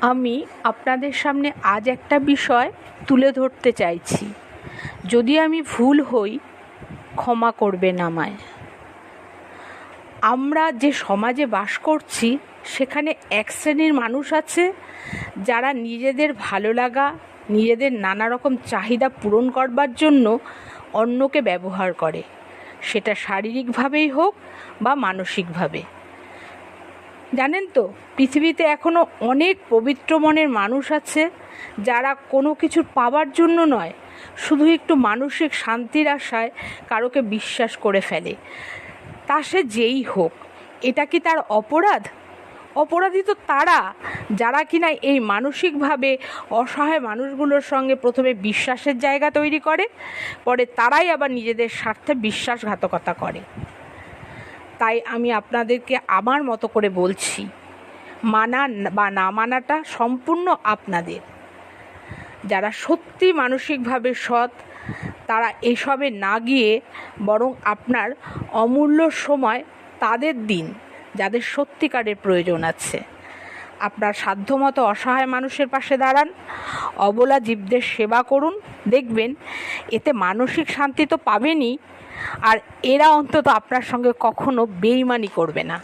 আমি আপনাদের সামনে আজ একটা বিষয় তুলে ধরতে চাইছি। যদি আমি ভুল হই, ক্ষমা করবেন আমায়। আমরা যে সমাজে বাস করছি, সেখানে এক শ্রেণির মানুষ আছে, যারা নিজেদের ভালো লাগা, নিজেদের নানা রকম চাহিদা পূরণ করবার জন্য অন্যকে ব্যবহার করে। সেটা শারীরিকভাবেই হোক বা মানসিকভাবে। জানেন তো, পৃথিবীতে এখনও অনেক পবিত্র মনের মানুষ আছে যারা কোনো কিছু পাওয়ার জন্য নয়, শুধু একটু মানসিক শান্তির আশায় কারোকে বিশ্বাস করে ফেলে। তা সে যেই হোক, এটা কি তার অপরাধ? অপরাধী তো তারা, যারা কিনা এই মানসিকভাবে অসহায় মানুষগুলোর সঙ্গে প্রথমে বিশ্বাসের জায়গা তৈরি করে, পরে তারাই আবার নিজেদের স্বার্থে বিশ্বাসঘাতকতা করে। তাই আমি আপনাদেরকে আমার মতো করে বলছি, মানা বা না মানাটা সম্পূর্ণ আপনাদের। যারা সত্যি মানসিকভাবে সৎ, তারা এসবে না গিয়ে বরং আপনার অমূল্য সময় তাদের দিন, যাদের সত্যিকারের প্রয়োজন আছে। আপনার সাধ্যমতো অসহায় মানুষের পাশে দাঁড়ান, অবলা জীবদের সেবা করুন, দেখবেন এতে মানসিক শান্তি তো পাবেনই। আর এরা অন্তত আপনার সঙ্গে কখনো বেইমানি করবে না।